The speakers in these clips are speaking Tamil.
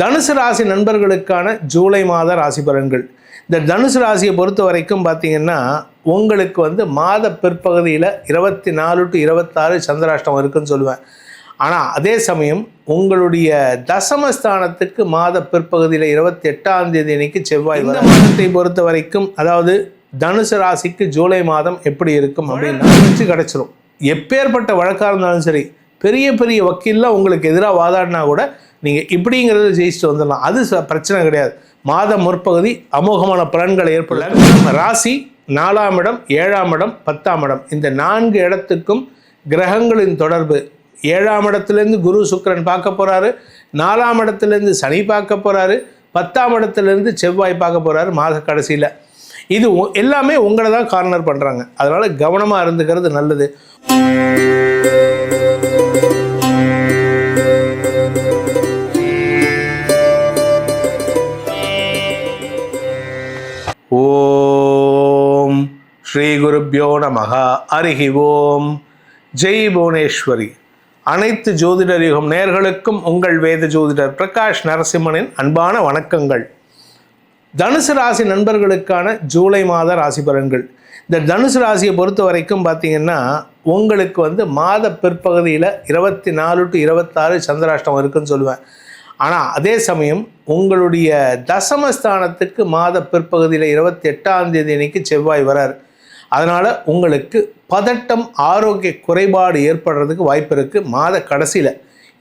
தனுசு ராசி நண்பர்களுக்கான ஜூலை மாத ராசி பலன்கள். இந்த தனுசு ராசியை பொறுத்த வரைக்கும் பார்த்தீங்கன்னா உங்களுக்கு வந்து மாத பிற்பகுதியில் இருபத்தி நாலு டு இருபத்தாறு சந்திராஷ்டம் இருக்குன்னு சொல்லுவேன். ஆனால் அதே சமயம் உங்களுடைய தசமஸ்தானத்துக்கு மாத பிற்பகுதியில் இருபத்தி எட்டாம் தேதி அன்னைக்கு செவ்வாய் இந்த மாதத்தை பொறுத்த வரைக்கும் அதாவது தனுசு ராசிக்கு ஜூலை மாதம் எப்படி இருக்கும் அப்படின்னா வச்சு கிடச்சிரும். எப்பேற்பட்ட வழக்காக இருந்தாலும் சரி பெரிய பெரிய வக்கீல்லாம் உங்களுக்கு எதிராக வாதாடினா கூட நீங்கள் இப்படிங்கிறத ஜெயிச்சுட்டு வந்துடலாம். அது ச- பிரச்சனை கிடையாது. மாத முற்பகுதி அமோகமான பலன்களை ஏற்படல ராசி நாலாம் இடம் ஏழாம் இடம் பத்தாம் இடம். இந்த நான்கு இடத்துக்கும் கிரகங்களின் தொடர்பு. ஏழாம் இடத்துலேருந்து குரு சுக்கிரன் பார்க்க போகிறாரு நாலாம் இடத்துலேருந்து சனி பார்க்க போகிறாரு பத்தாம் இடத்துலேருந்து செவ்வாய் பார்க்க போகிறாரு மாத கடைசியில். இது எல்லாமே உங்களை தான் கார்னர் பண்ணுறாங்க அதனால் கவனமாக இருந்துக்கிறது நல்லது. ஸ்ரீ குருப்யோ நமக அருகி ஓம் ஜெய் புவனேஸ்வரி. அனைத்து ஜோதிடர் யுகம் நேர்களுக்கும் உங்கள் வேத ஜோதிடர் பிரகாஷ் நரசிம்மனின் அன்பான வணக்கங்கள். தனுசு ராசி நண்பர்களுக்கான ஜூலை மாத ராசி பலன்கள். இந்த தனுசு ராசியை பொறுத்த வரைக்கும் பார்த்தீங்கன்னா உங்களுக்கு வந்து மாத பிற்பகுதியில் இருபத்தி நாலு டு இருபத்தாறு சந்திராஷ்டம் இருக்குன்னு சொல்லுவேன். ஆனால் அதே சமயம் உங்களுடைய தசமஸ்தானத்துக்கு மாத பிற்பகுதியில் இருபத்தி எட்டாம் தேதி அன்னைக்கு செவ்வாய் வரார். அதனால் உங்களுக்கு பதட்டம் ஆரோக்கிய குறைபாடு ஏற்படுறதுக்கு வாய்ப்பு இருக்குது மாத கடைசியில்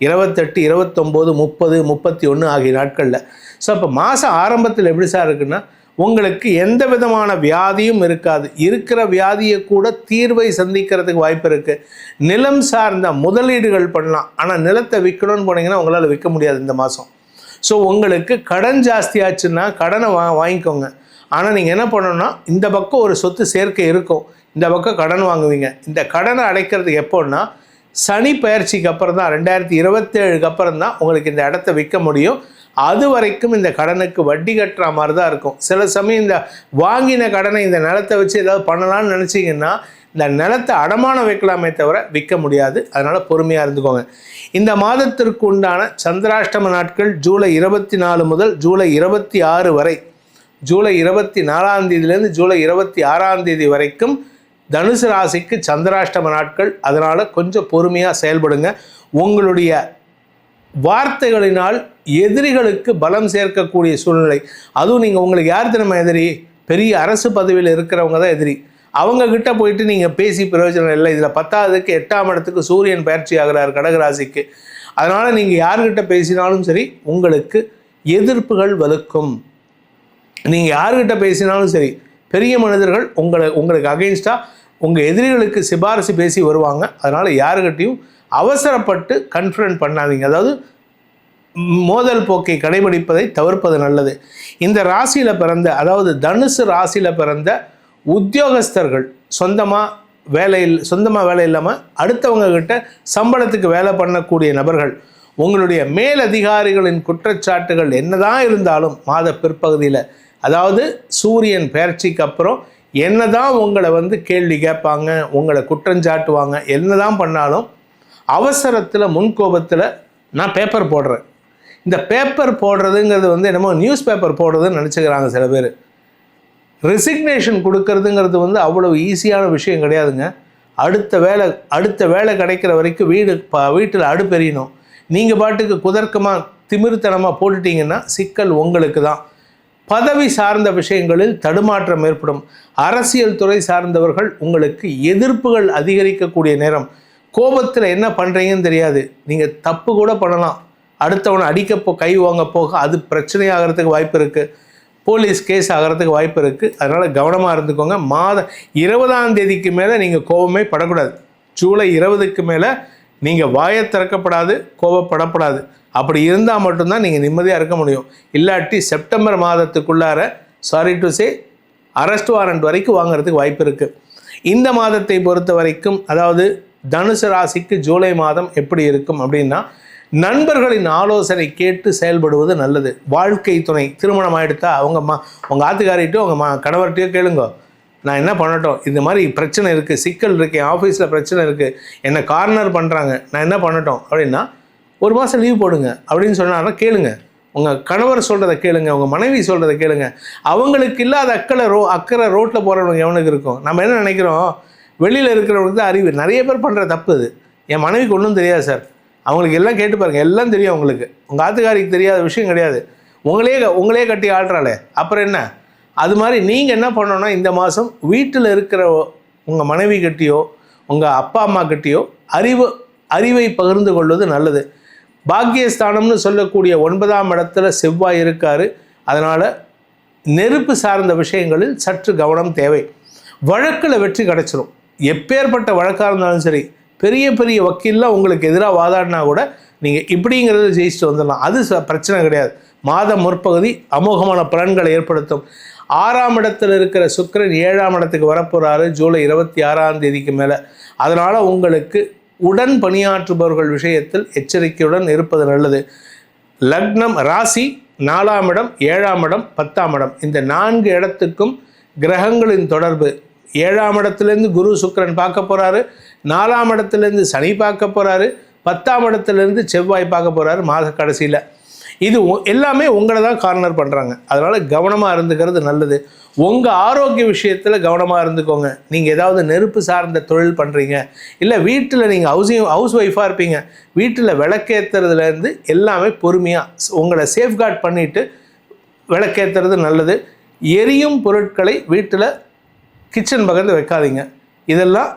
இருபத்தெட்டு இருபத்தொம்போது முப்பது முப்பத்தி ஒன்று ஆகிய நாட்களில். ஸோ இப்போ மாதம் ஆரம்பத்தில் எப்படி சார் இருக்குன்னா உங்களுக்கு எந்த விதமான வியாதியும் இருக்காது. இருக்கிற வியாதியை கூட தீர்வை சந்திக்கிறதுக்கு வாய்ப்பு இருக்குது நிலம் சார்ந்த முதலீடுகள் பண்ணலாம். ஆனால் நிலத்தை விற்கணும்னு போனீங்கன்னா உங்களால் விற்க முடியாது இந்த மாதம் ஸோ உங்களுக்கு கடன் ஜாஸ்தியாச்சுன்னா கடனை வா வாங்கிக்கோங்க. ஆனால் நீங்கள் என்ன பண்ணணும்னா இந்த பக்கம் ஒரு சொத்து சேர்க்கை இருக்கும். இந்த பக்கம் கடன் வாங்குவீங்க. இந்த கடனை அடைக்கிறது எப்போன்னா சனி பயிற்சிக்கு அப்புறம் தான் ரெண்டாயிரத்தி இருபத்தேழுக்கு அப்புறம் தான் உங்களுக்கு இந்த இடத்த விற்க முடியும். அது வரைக்கும் இந்த கடனுக்கு வட்டி கட்டுற மாதிரி தான் இருக்கும். சில சமயம் இந்த வாங்கின கடனை இந்த நிலத்தை வச்சு ஏதாவது பண்ணலாம்னு நினச்சிங்கன்னா இந்த நிலத்தை அடமானம் வைக்கலாமே தவிர விற்க முடியாது. அதனால் பொறுமையாக இருந்துக்கோங்க. இந்த மாதத்திற்கு உண்டான சந்திராஷ்டம நாட்கள் ஜூலை இருபத்தி நாலு முதல் ஜூலை இருபத்தி ஆறு வரை ஜூலை இருபத்தி நாலாம் தேதியிலேருந்து ஜூலை இருபத்தி ஆறாம் தேதி வரைக்கும் தனுசு ராசிக்கு சந்திராஷ்டம நாட்கள். அதனால் கொஞ்சம் பொறுமையாக செயல்படுங்க. உங்களுடைய வார்த்தைகளினால் எதிரிகளுக்கு பலம் சேர்க்கக்கூடிய சூழ்நிலை. அதுவும் நீங்கள் உங்களுக்கு யார் தினமும் எதிரி? பெரிய அரசு பதவியில் இருக்கிறவங்க தான் எதிரி. அவங்க கிட்ட போயிட்டு நீங்கள் பேசி பிரயோஜனம் இல்லை. இதில் பத்தாவதுக்கு எட்டாம் இடத்துக்கு சூரியன் பயிற்சி ஆகிறார் கடகராசிக்கு அதனால் நீங்கள் யார்கிட்ட பேசினாலும் சரி உங்களுக்கு எதிர்ப்புகள் வலுக்கும். நீங்கள் யார்கிட்ட பேசினாலும் சரி பெரிய மனிதர்கள் உங்களை உங்களுக்கு அகெயின்ஸ்டாக உங்கள் எதிரிகளுக்கு சிபாரிசு பேசி வருவாங்க. அதனால் யாருக்கிட்டையும் அவசரப்பட்டு கன்ஃபிடன்ட் பண்ணாதீங்க. அதாவது மோதல் போக்கை கடைபிடிப்பதை தவிர்ப்பது நல்லது. இந்த ராசியில் பிறந்த அதாவது தனுசு ராசியில் பிறந்த உத்தியோகஸ்தர்கள் சொந்தமாக வேலையில் சொந்தமாக வேலை இல்லாமல் அடுத்தவங்கக்கிட்ட சம்பளத்துக்கு வேலை பண்ணக்கூடிய நபர்கள் உங்களுடைய மேலதிகாரிகளின் குற்றச்சாட்டுகள் என்னதான் இருந்தாலும் மாத பிற்பகுதியில் அதாவது சூரியன் பெயர்ச்சிக்கு அப்புறம் என்னதான் உங்களை வந்து கேள்வி கேட்பாங்க உங்களை குற்றஞ்சாட்டுவாங்க என்னதான் பண்ணாலும் அவசரத்தில் முன்கோபத்தில் நான் பேப்பர் போடுறேன். இந்த பேப்பர் போடுறதுங்கிறது வந்து என்னமோ நியூஸ் பேப்பர் போடுறதுன்னு நினச்சிக்கிறாங்க சில பேர். ரெசிக்னேஷன் கொடுக்கறதுங்கிறது வந்து அவ்வளவு ஈஸியான விஷயம் கிடையாதுங்க. அடுத்த வேலை அடுத்த வேலை கிடைக்கிற வரைக்கும் வீடு ப வீட்டில் அடுப்பெறியணும் நீங்கள் பாட்டுக்கு குதர்க்கமாக திமிர்த்தனமாக போட்டுட்டீங்கன்னா சிக்கல் உங்களுக்கு தான் பதவி சார்ந்த விஷயங்களில் தடுமாற்றம் ஏற்படும். அரசியல் துறை சார்ந்தவர்கள் உங்களுக்கு எதிர்ப்புகள் அதிகரிக்கக்கூடிய நேரம். கோபத்தில் என்ன பண்ணுறீங்கன்னு தெரியாது. நீங்கள் தப்பு கூட பண்ணலாம். அடுத்தவனை அடிக்க போ கை வாங்க போக அது பிரச்சனையாகிறதுக்கு வாய்ப்பு இருக்குது போலீஸ் கேஸ் ஆகிறதுக்கு வாய்ப்பு இருக்குது அதனால் கவனமாக இருந்துக்கோங்க. மாத இருபதாம் தேதிக்கு மேலே நீங்கள் கோபமே படக்கூடாது. ஜூலை இருபதுக்கு மேலே நீங்கள் வாயை திறக்கப்படாது கோபப்படப்படாது. அப்படி இருந்தால் மட்டும்தான் நீங்கள் நிம்மதியாக இருக்க முடியும். இல்லாட்டி September மாதத்துக்குள்ளார sorry to say arrest warrant வரைக்கும் வாங்குறதுக்கு வாய்ப்பு இருக்குது இந்த மாதத்தை பொறுத்த வரைக்கும் அதாவது தனுசு ராசிக்கு ஜூலை மாதம் எப்படி இருக்கும் அப்படின்னா நண்பர்களின் ஆலோசனை கேட்டு செயல்படுவது நல்லது. வாழ்க்கை துணை திருமணம் ஆகிடுத்தா அவங்க மா உங்கள் ஆத்துக்காரிட்டோ உங்கள் மா கணவர்கிட்டயோ கேளுங்க. நான் என்ன பண்ணட்டும்? இந்த மாதிரி பிரச்சனை இருக்குது சிக்கல் இருக்குது என் ஆஃபீஸில் பிரச்சனை இருக்குது என்னை கார்னர் பண்ணுறாங்க நான் என்ன பண்ணட்டும் அப்படின்னா ஒரு மாதம் லீவ் போடுங்க அப்படின்னு சொன்னாங்கன்னா கேளுங்க. உங்கள் கணவர் சொல்கிறத கேளுங்க உங்கள் மனைவி சொல்கிறத கேளுங்க. அவங்களுக்கு இல்லாத அக்கறை ரோ அக்கறை ரோட்டில் போகிறவங்க எவனுக்கு இருக்கும்? நம்ம என்ன நினைக்கிறோம்? வெளியில் இருக்கிறவங்களுக்கு தான் அறிவு. நிறைய பேர் பண்ணுற தப்பு இது என் மனைவிக்கு ஒன்றும் தெரியாது சார். அவங்களுக்கு எல்லாம் கேட்டு பாருங்கள் எல்லாம் தெரியும் உங்களுக்கு உங்கள் ஆத்துக்காரிக்கு தெரியாத விஷயம் கிடையாது. உங்களே உங்களே கட்டி ஆடுறாளே அப்புறம் என்ன? அது மாதிரி நீங்கள் என்ன பண்ணணும்னா இந்த மாதம் வீட்டில் இருக்கிற உங்கள் மனைவி கிட்டேயோ உங்கள் அப்பா அம்மா கிட்டேயோ அறிவு அறிவை பகிர்ந்து கொள்வது நல்லது. பாக்கியஸ்தானம்னு சொல்லக்கூடிய ஒன்பதாம் இடத்துல செவ்வாய் இருக்கார். அதனால் நெருப்பு சார்ந்த விஷயங்களில் சற்று கவனம் தேவை. வழக்கில் வெற்றி கிடச்சிரும். எப்பேற்பட்ட வழக்காக இருந்தாலும் சரி பெரிய பெரிய வக்கீல்லாம் உங்களுக்கு எதிராக வாதாடினா கூட நீங்கள் இப்படிங்கிறத ஜெயிச்சுட்டு வந்துடலாம். அது ச- பிரச்சனை கிடையாது. மாத முற்பகுதி அமோகமான பலன்களை ஏற்படுத்தும். ஆறாம் இடத்துல இருக்கிற சுக்கரன் ஏழாம் இடத்துக்கு வரப்போகிறாரு ஜூலை இருபத்தி ஆறாம் தேதிக்கு மேலே. அதனால் உங்களுக்கு உடன் பணியாற்றுபவர்கள் விஷயத்தில் எச்சரிக்கையுடன் இருப்பது நல்லது. லக்னம் ராசி நாலாம் இடம் ஏழாம் இடம் பத்தாம் இடம். இந்த நான்கு இடத்துக்கும் கிரகங்களின் தொடர்பு. ஏழாம் இடத்துலேருந்து குரு சுக்கரன் பார்க்க போகிறாரு நாலாம் இடத்துலேருந்து சனி பார்க்க போகிறாரு பத்தாம் இடத்துலேருந்து செவ்வாய் பார்க்க போகிறாரு மாத கடைசியில். இது உ- எல்லாமே உங்களை தான் கார்னர் பண்ணுறாங்க அதனால் கவனமாக இருந்துக்கிறது நல்லது. உங்கள் ஆரோக்கிய விஷயத்தில் கவனமாக இருந்துக்கோங்க. நீங்கள் ஏதாவது நெருப்பு சார்ந்த தொழில் பண்ணுறீங்க இல்லை வீட்டில் நீங்கள் ஹவுசிங் ஹவுஸ் ஒய்ஃபாக இருப்பீங்க வீட்டில் விளக்கேற்றுறதுலேருந்து எல்லாமே பொறுமையாக உங்களை சேஃப்கார்ட் பண்ணிவிட்டு விளக்கேற்றுறது நல்லது. எரியும் பொருட்களை வீட்டில் கிச்சன் பக்கத்தில் வைக்காதீங்க. இதெல்லாம்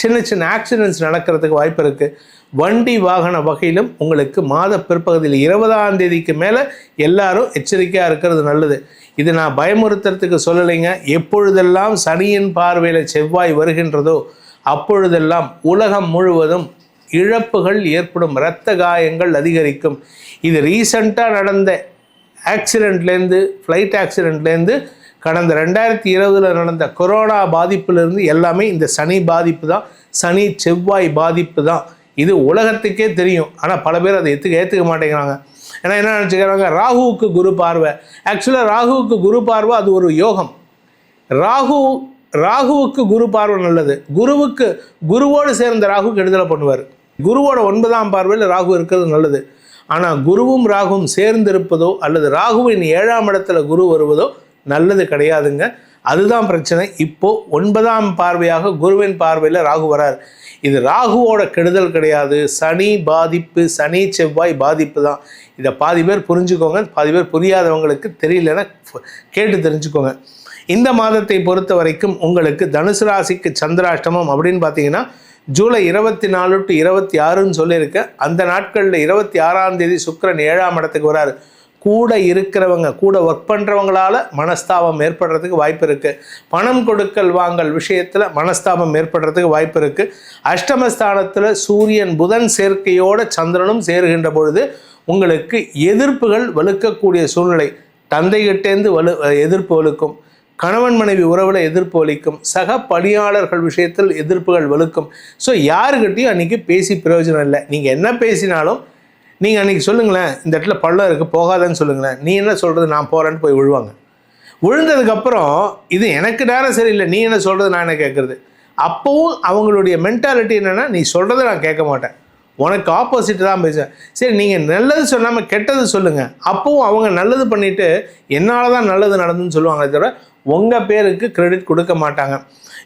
சின்ன சின்ன ஆக்சிடென்ட்ஸ் நடக்கிறதுக்கு வாய்ப்பு இருக்குது வண்டி வாகன வகையிலும் உங்களுக்கு மாத பிற்பகுதியில் இருபதாம் தேதிக்கு மேலே எல்லாரும் எச்சரிக்கையாக இருக்கிறது நல்லது. இது நான் பயமுறுத்துறதுக்கு சொல்லலைங்க. எப்பொழுதெல்லாம் சனியின் பார்வையில் செவ்வாய் வருகின்றதோ அப்பொழுதெல்லாம் உலகம் முழுவதும் இழப்புகள் ஏற்படும் இரத்த காயங்கள் அதிகரிக்கும். இது ரீசண்டாக நடந்த ஆக்சிடெண்ட்லேருந்து ஃப்ளைட் ஆக்சிடெண்ட்லேருந்து கடந்த ரெண்டாயிரத்தி இருபதில் நடந்த கொரோனா பாதிப்பிலிருந்து எல்லாமே இந்த சனி பாதிப்பு தான் சனி செவ்வாய் பாதிப்பு தான் இது உலகத்துக்கே தெரியும். ஆனால் பல பேர் அதை ஏற்றுக்க ஏற்றுக்க மாட்டேங்கிறாங்க. ஏன்னா என்ன நினச்சிக்கிறாங்க? ராகுவுக்கு குரு பார்வை. ஆக்சுவலாக ராகுவுக்கு குரு பார்வை அது ஒரு யோகம். ராகு ராகுவுக்கு குரு பார்வை நல்லது. குருவுக்கு குருவோடு சேர்ந்த ராகு கெடுதலை பண்ணுவார். குருவோட ஒன்பதாம் பார்வையில் ராகு இருக்கிறது நல்லது. ஆனால் குருவும் ராகுவும் சேர்ந்திருப்பதோ அல்லது ராகுவின் ஏழாம் இடத்துல குரு வருவதோ நல்லது கிடையாதுங்க. அதுதான் பிரச்சனை. இப்போது ஒன்பதாம் பார்வையாக குருவின் பார்வையில் ராகு வரார். இது ராகுவோட கெடுதல் கிடையாது. சனி பாதிப்பு சனி செவ்வாய் பாதிப்பு தான். இதை பாதி பேர் புரிஞ்சுக்கோங்க. பாதி பேர் புரியாதவங்களுக்கு தெரியலன்னா கேட்டு தெரிஞ்சுக்கோங்க. இந்த மாதத்தை பொறுத்த வரைக்கும் உங்களுக்கு தனுசு ராசிக்கு சந்திராஷ்டமம் அப்படின்னு பார்த்தீங்கன்னா ஜூலை இருபத்தி நாலு டு இருபத்தி ஆறுன்னு சொல்லியிருக்கேன் அந்த நாட்களில் இருபத்தி ஆறாம் தேதி சுக்கரன் ஏழாம் இடத்துக்கு வராரு. கூட இருக்கிறவங்க கூட ஒர்க் பண்ணுறவங்களால மனஸ்தாபம் ஏற்படுறதுக்கு வாய்ப்பு இருக்குது பணம் கொடுக்கல் வாங்கல் விஷயத்தில் மனஸ்தாபம் ஏற்படுறதுக்கு வாய்ப்பு இருக்குது அஷ்டமஸ்தானத்தில் சூரியன் புதன் சேர்க்கையோட சந்திரனும் சேருகின்ற பொழுது உங்களுக்கு எதிர்ப்புகள் வலுக்கக்கூடிய சூழ்நிலை. தந்தைகிட்டேந்து வலு எதிர்ப்பு வலுக்கும் கணவன் மனைவி உறவில் எதிர்ப்பு வலிக்கும் சக பணியாளர்கள் விஷயத்தில் எதிர்ப்புகள் வலுக்கும். ஸோ யாருக்கிட்டையும் அன்றைக்கி பேசி பிரயோஜனம் இல்லை. நீங்கள் என்ன பேசினாலும் நீங்கள் அன்றைக்கி சொல்லுங்களேன் இந்த இடத்துல பள்ளம் இருக்குது போகாதன்னு சொல்லுங்களேன். நீ என்ன சொல்கிறது நான் போகிறேன்னு போய் விழுவாங்க. விழுந்ததுக்கப்புறம் இது எனக்கு நேரம் சரியில்லை நீ என்ன சொல்கிறது நான் என்ன கேட்குறது? அப்போவும் அவங்களுடைய மென்டாலிட்டி என்னென்னா நீ சொல்கிறத நான் கேட்க மாட்டேன். உனக்கு ஆப்போசிட் தான் பேசுவேன் சரி நீங்கள் நல்லது சொல்லாமல் கெட்டது சொல்லுங்கள் அப்போவும் அவங்க நல்லது பண்ணிவிட்டு என்னால் தான் நல்லது நடந்துன்னு சொல்லுவாங்களே தவிர உங்கள் பேருக்கு கிரெடிட் கொடுக்க மாட்டாங்க.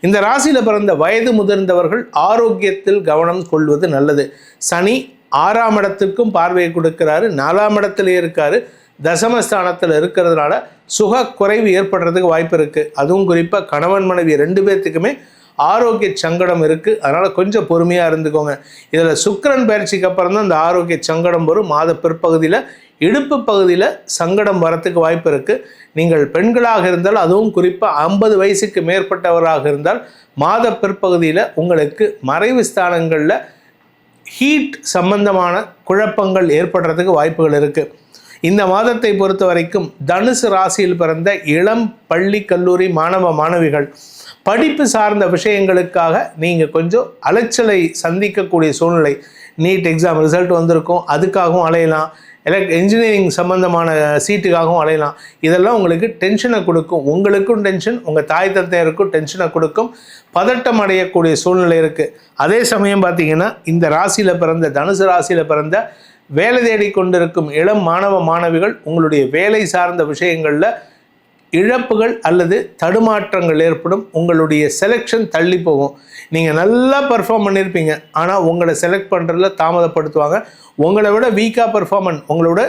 இந்த ராசியில் பிறந்த வயது முதிர்ந்தவர்கள் ஆரோக்கியத்தில் கவனம் கொள்வது நல்லது. சனி ஆறாம் இடத்துக்கும் பார்வையை கொடுக்கிறாரு நாலாம் இடத்துல இருக்காரு தசமஸ்தானத்தில் இருக்கிறதுனால சுக குறைவு ஏற்படுறதுக்கு வாய்ப்பு இருக்குது அதுவும் குறிப்பாக கணவன் மனைவி ரெண்டு பேர்த்துக்குமே ஆரோக்கிய சங்கடம் இருக்குது அதனால் கொஞ்சம் பொறுமையாக இருந்துக்கோங்க. இதில் சுக்கரன் பயிற்சிக்கு அப்புறம் தான் இந்த ஆரோக்கிய சங்கடம் வரும். மாத பிற்பகுதியில் இடுப்பு பகுதியில் சங்கடம் வரத்துக்கு வாய்ப்பு இருக்குது நீங்கள் பெண்களாக இருந்தால் அதுவும் குறிப்பாக ஐம்பது வயசுக்கு மேற்பட்டவராக இருந்தால் மாத பிற்பகுதியில் உங்களுக்கு மறைவு ஸ்தானங்களில் ஹீட் சம்பந்தமான குழப்பங்கள் ஏற்படுறதுக்கு வாய்ப்புகள் இருக்குது இந்த மாதத்தை பொறுத்த வரைக்கும் தனுசு ராசியில் பிறந்த இளம் பள்ளி கல்லூரி மாணவ மாணவிகள் படிப்பு சார்ந்த விஷயங்களுக்காக நீங்கள் கொஞ்சம் அலைச்சலை சந்திக்கக்கூடிய சூழ்நிலை. நீட் எக்ஸாம் ரிசல்ட் வந்திருக்கும் அதுக்காகவும் அலையலாம். எலக்ட் இன்ஜினியரிங் சம்மந்தமான சீட்டுக்காகவும் அலையலாம் இதெல்லாம் உங்களுக்கு டென்ஷனை கொடுக்கும். உங்களுக்கும் டென்ஷன் உங்கள் தாய் தந்தையருக்கும் டென்ஷனை கொடுக்கும். பதட்டம் அடையக்கூடிய சூழ்நிலை இருக்குது அதே சமயம் பார்த்தீங்கன்னா இந்த ராசியில் பிறந்த தனுசு ராசியில் பிறந்த வேலை தேடி கொண்டிருக்கும் இளம் மாணவ மாணவிகள் உங்களுடைய வேலை சார்ந்த விஷயங்களில் இழப்புகள் அல்லது தடுமாற்றங்கள் ஏற்படும் உங்களுடைய செலெக்ஷன் தள்ளி போகும். நீங்கள் நல்லா பர்ஃபார்ம் பண்ணியிருப்பீங்க ஆனால் உங்களை செலக்ட் பண்ணுறதுல தாமதப்படுத்துவாங்க. உங்களை விட வீக்காக பர்ஃபார்மன் உங்களோட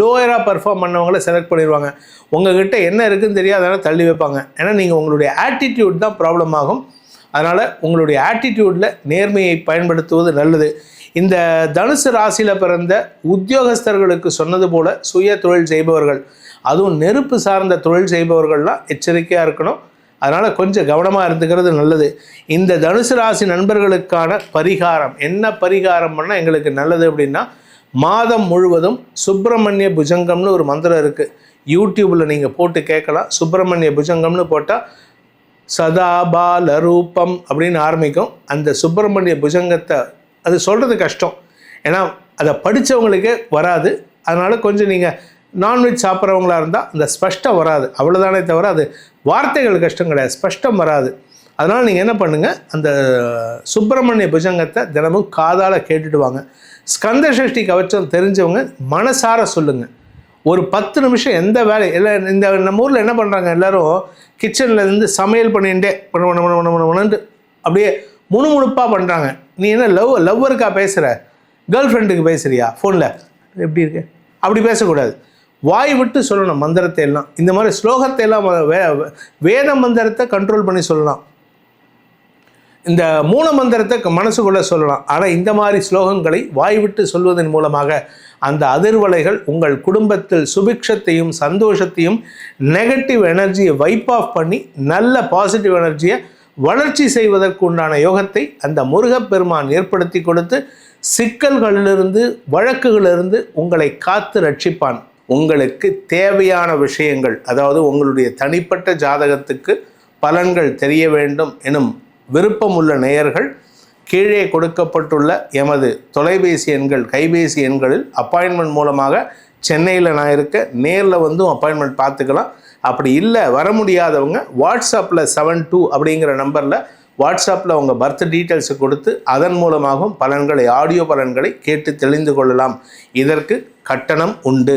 லோயராக பர்ஃபார்ம் பண்ணவங்கள செலக்ட் பண்ணிடுவாங்க உங்ககிட்ட என்ன இருக்குன்னு தெரியாதனால தள்ளி வைப்பாங்க. ஏன்னா நீங்கள் உங்களுடைய ஆட்டிடியூட் தான் ப்ராப்ளம் ஆகும். அதனால் உங்களுடைய ஆட்டிடியூடில் நேர்மையை பயன்படுத்துவது நல்லது. இந்த தனுசு ராசியில் பிறந்த உத்தியோகஸ்தர்களுக்கு சொன்னது போல சுய தொழில் செய்பவர்கள் அதுவும் நெருப்பு சார்ந்த தொழில் செய்பவர்கள்லாம் எச்சரிக்கையாக இருக்கணும். அதனால் கொஞ்சம் கவனமாக இருந்துக்கிறது நல்லது. இந்த தனுசு ராசி நண்பர்களுக்கான பரிகாரம். என்ன பரிகாரம் பண்ணால் எங்களுக்கு நல்லது அப்படின்னா மாதம் முழுவதும் சுப்பிரமணிய புஜங்கம்னு ஒரு மந்திரம் இருக்குது யூடியூப்பில் நீங்கள் போட்டு கேட்கலாம். சுப்பிரமணிய புஜங்கம்னு போட்டால் சதாபால ரூபம் அப்படின்னு ஆரம்பிக்கும். அந்த சுப்பிரமணிய புஜங்கத்தை அது சொல்கிறது கஷ்டம். ஏன்னா அதை படித்தவங்களுக்கே வராது. அதனால் கொஞ்சம் நீங்கள் நான்வெஜ் சாப்பிட்றவங்களா இருந்தால் அந்த ஸ்பஷ்டம் வராது. அவ்வளோதானே தவிர அது வார்த்தைகள் கஷ்டம் கிடையாது. ஸ்பஷ்டம் வராது. அதனால் நீங்கள் என்ன பண்ணுங்கள் அந்த சுப்பிரமணிய புஜங்கத்தை தினமும் காதால் கேட்டுட்டு வாங்க. ஸ்கந்த சஷ்டி கவச்சம் தெரிஞ்சவங்க மனசார சொல்லுங்கள் ஒரு பத்து நிமிஷம் எந்த வேலை இல்லை இந்த நம்ம ஊரில் என்ன பண்ணுறாங்க எல்லோரும்? கிச்சனில் இருந்து சமையல் பண்ணிகிட்டே பண்ண பண்ண பண்ண பண்ண பண்ணு அப்படியே முணுமுணுப்பாக பண்ணுறாங்க நீ என்ன லவ் லவ்வருக்கா பேசுகிற கேர்ள் ஃப்ரெண்டுக்கு பேசுகிறியா ஃபோனில் எப்படி இருக்கு? அப்படி பேசக்கூடாது. வாய் விட்டு சொல்லணும் மந்திரத்தை எல்லாம். இந்த மாதிரி ஸ்லோகத்தை எல்லாம் வே வேத மந்திரத்தை கண்ட்ரோல் பண்ணி சொல்லலாம். இந்த மூல மந்திரத்தை மனசுக்குள்ளே சொல்லலாம். ஆனால் இந்த மாதிரி ஸ்லோகங்களை வாய் விட்டு சொல்வதன் மூலமாக அந்த அதிர்வலைகள் உங்கள் குடும்பத்தில் சுபிக்ஷத்தையும் சந்தோஷத்தையும் நெகட்டிவ் எனர்ஜியை வைப் ஆஃப் பண்ணி நல்ல பாசிட்டிவ் எனர்ஜியை வளர்ச்சி செய்வதற்கு உண்டான யோகத்தை அந்த முருகப்பெருமான் ஏற்படுத்தி கொடுத்து சிக்கல்களிலிருந்து வழக்குகளிலிருந்து உங்களை காத்து ரட்சிப்பான். உங்களுக்கு தேவையான விஷயங்கள் அதாவது உங்களுடைய தனிப்பட்ட ஜாதகத்துக்கு பலன்கள் தெரிய வேண்டும் எனும் விருப்பமுள்ள நேயர்கள் கீழே கொடுக்கப்பட்டுள்ள எமது தொலைபேசி எண்கள் கைபேசி எண்களில் அப்பாயின்மெண்ட் மூலமாக சென்னையில் நான் இருக்க நேரில் வந்தும் அப்பாயின்மெண்ட் பார்த்துக்கலாம். அப்படி இல்லை வர முடியாதவங்க வாட்ஸ்அப்பில் செவன் டூ அப்படிங்கிற நம்பரில் வாட்ஸ்அப்பில் உங்கள் பர்த் டீட்டெயில்ஸை கொடுத்து அதன் மூலமாகவும் பலன்களை ஆடியோ பலன்களை கேட்டு தெளிந்து கொள்ளலாம். இதற்கு கட்டணம் உண்டு.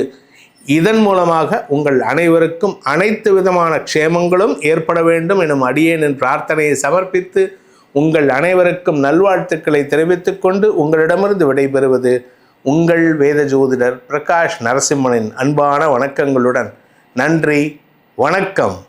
இதன் மூலமாக உங்கள் அனைவருக்கும் அனைத்து விதமான க்ஷேமங்களும் ஏற்பட வேண்டும் எனும் அடியேனின் பிரார்த்தனையை சமர்ப்பித்து உங்கள் அனைவருக்கும் நல்வாழ்த்துக்களை தெரிவித்துக் கொண்டு உங்களிடமிருந்து விடைபெறுவது உங்கள் வேத ஜோதிடர் பிரகாஷ் நரசிம்மனின் அன்பான வணக்கங்களுடன். நன்றி வணக்கம்.